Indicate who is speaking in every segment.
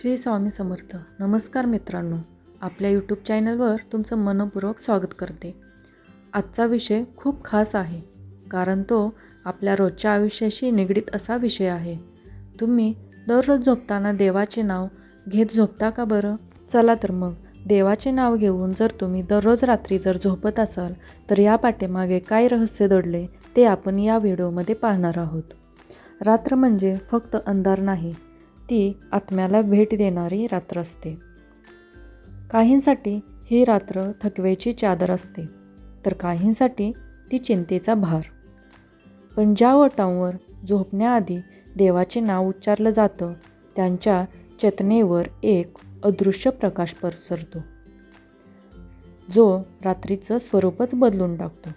Speaker 1: श्री स्वामी समर्थ. नमस्कार मित्रांनो. आपल्या यूट्यूब चॅनलवर तुमचं मनपूर्वक स्वागत करते. आजचा विषय खूप खास आहे. कारण तो आपल्या रोजच्या आयुष्याशी निगडीत असा विषय आहे. तुम्ही दररोज झोपताना देवाचे नाव घेत झोपता का बरं? चला तर मग देवाचे नाव घेऊन जर तुम्ही दररोज रात्री जर झोपत असाल तर या पाठीमागे काय रहस्य दडले ते आपण या व्हिडिओमध्ये पाहणार आहोत. रात्र म्हणजे फक्त अंधार नाही ती आत्म्याला भेट देणारी रात्र असते. काहींसाठी ही रात्र थकवेची चादर असते तर काहींसाठी ती चिंतेचा भार. पण ज्या वटांवर झोपण्याआधी देवाचे नाव उच्चारलं जातं त्यांच्या चेतनेवर एक अदृश्य प्रकाश पसरतो. जो रात्रीचं स्वरूपच बदलून टाकतो.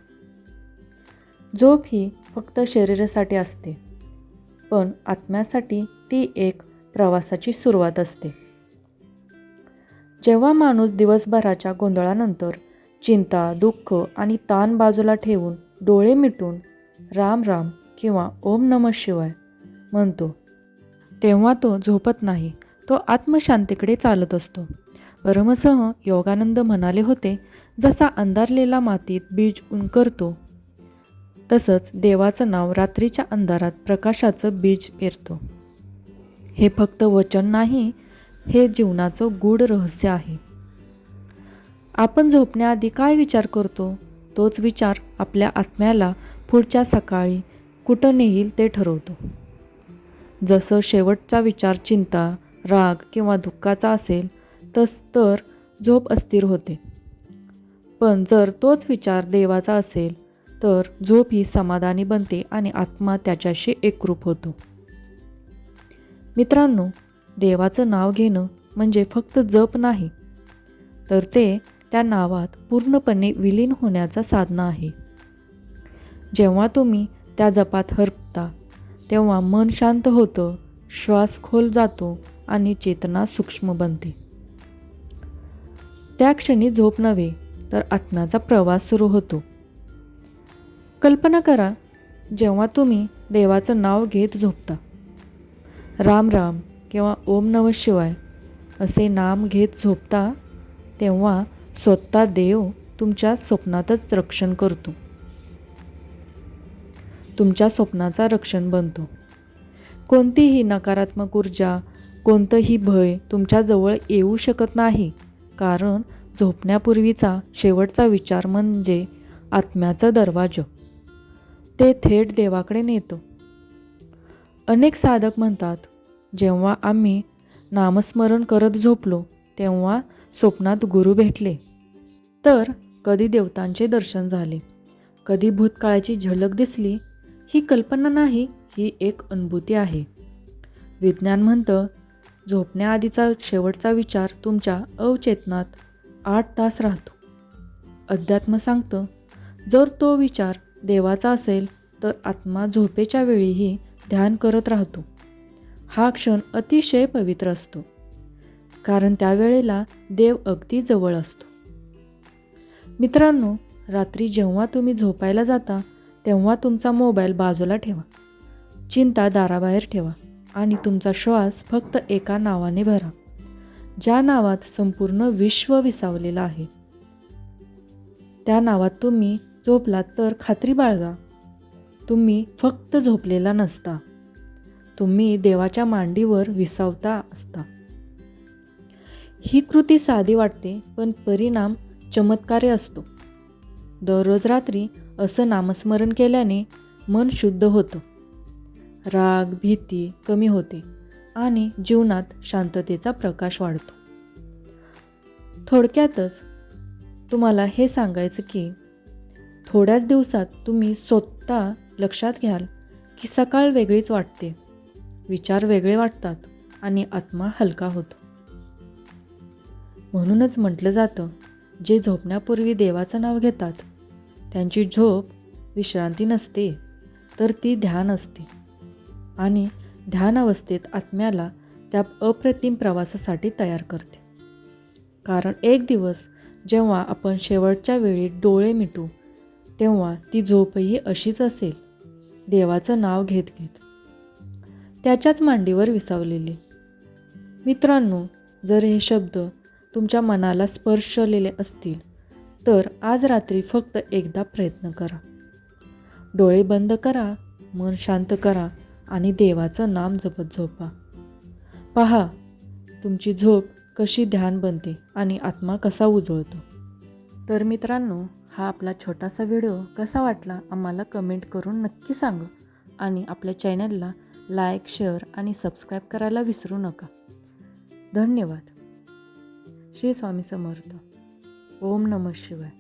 Speaker 1: झोप ही फक्त शरीरासाठी असते पण आत्म्यासाठी ती एक प्रवासाची सुरुवात असते. जेव्हा माणूस दिवसभराच्या गोंधळानंतर चिंता दुःख आणि ताण बाजूला ठेवून डोळे मिटून राम राम किंवा ओम नम शिवाय म्हणतो तेव्हा तो झोपत नाही. तो आत्मशांतीकडे चालत असतो. परमसह योगानंद म्हणाले होते जसा अंधारलेला मातीत बीज उंकरतो तसंच देवाचं नाव रात्रीच्या अंधारात प्रकाशाचं बीज पेरतो. हे फक्त वचन नाही हे जीवनाचं गूढ रहस्य आहे. आपण झोपण्याआधी काय विचार करतो? तोच विचार आपल्या आत्म्याला पुढच्या सकाळी कुठं नेईल ते ठरवतो. जसं शेवटचा विचार चिंता राग किंवा दुःखाचा असेल तस तर झोप अस्थिर होते. पण जर तोच विचार देवाचा असेल तर झोप ही समाधानी बनते आणि आत्मा त्याच्याशी एकरूप होतो. मित्रांनो देवाचं नाव घेणं म्हणजे फक्त जप नाही तर ते त्या नावात पूर्णपणे विलीन होण्याचा साधना आहे. जेव्हा तुम्ही त्या जपात हरपता तेव्हा मन शांत होतं श्वास खोल जातो आणि चेतना सूक्ष्म बनते. त्या क्षणी झोप नव्हे तर आत्म्याचा प्रवास सुरू होतो. कल्पना करा जेव्हा तुम्ही देवाचं नाव घेत झोपता राम राम किंवा ओम नम शिवाय असे नाम घेत झोपता तेव्हा स्वतः देव तुमच्या स्वप्नातच रक्षण करतो. तुमच्या स्वप्नाचा रक्षण बनतो. कोणतीही नकारात्मक ऊर्जा कोणतंही भय तुमच्याजवळ येऊ शकत नाही कारण झोपण्यापूर्वीचा शेवटचा विचार म्हणजे आत्म्याचा दरवाजा. ते थेट देवाकडे नेतो. अनेक साधक म्हणतात जेव्हा आम्ही नामस्मरण करत झोपलो तेव्हा स्वप्नात गुरु भेटले. तर कधी देवतांचे दर्शन झाले कधी भूतकाळाची झलक दिसली ही कल्पना नाही ही एक अनुभूती आहे. विज्ञान म्हणतं झोपण्याआधीचा शेवटचा विचार तुमच्या अवचेतनात आठ तास राहतो. अध्यात्म सांगतं जर तो विचार देवाचा असेल तर आत्मा झोपेच्या वेळीही ध्यान करत राहतो. हा क्षण अतिशय पवित्र असतो. कारण त्यावेळेला देव अगदी जवळ असतो. मित्रांनो रात्री जेव्हा तुम्ही झोपायला जाता तेव्हा तुमचा मोबाईल बाजूला ठेवा. चिंता दाराबाहेर ठेवा आणि तुमचा श्वास फक्त एका नावाने भरा. ज्या नावात संपूर्ण विश्व विसावलेलं आहे. त्या नावात तुम्ही झोपलात तर खात्री बाळगा. तुम्ही फक्त झोपलेला नसता. तुम्ही देवाच्या मांडीवर विसावता असता. ही कृती साधी वाटते पण परिणाम चमत्कारी असतो. दररोज रात्री असं नामस्मरण केल्याने मन शुद्ध होतं. राग भीती कमी होते आणि जीवनात शांततेचा प्रकाश वाढतो. थोडक्यातच तुम्हाला हे सांगायचं की थोड्याच दिवसात तुम्ही स्वतः लक्षात घ्याल की सकाळ वेगळीच वाटते. विचार वेगळे वाटतात आणि आत्मा हलका होतो. म्हणूनच म्हटलं जातं जे झोपण्यापूर्वी देवाचं नाव घेतात त्यांची झोप विश्रांती नसते तर ती ध्यान असते. आणि ध्यान अवस्थेत आत्म्याला त्या अप्रतिम प्रवासासाठी तयार करते. कारण एक दिवस जेव्हा आपण शेवटच्या वेळी डोळे मिटू तेव्हा ती झोपही अशीच असेल. देवाचं नाव घेत घेत. त्याच्याच मांडीवर विसावलेले. मित्रांनो जर हे शब्द तुमच्या मनाला स्पर्शलेले असतील तर आज रात्री फक्त एकदा प्रयत्न करा. डोळे बंद करा मन शांत करा आणि देवाचं नाम जपत झोपा. पहा तुमची झोप कशी ध्यान बनते आणि आत्मा कसा उजळतो. तर मित्रांनो हा आपला छोटासा व्हिडिओ कसा वाटला आम्हाला कमेंट करून नक्की सांगा. आणि आपल्या चॅनलला लाईक शेअर आणि सबस्क्राईब करायला विसरू नका. धन्यवाद. श्री स्वामी समर्थ. ओम नमः शिवाय.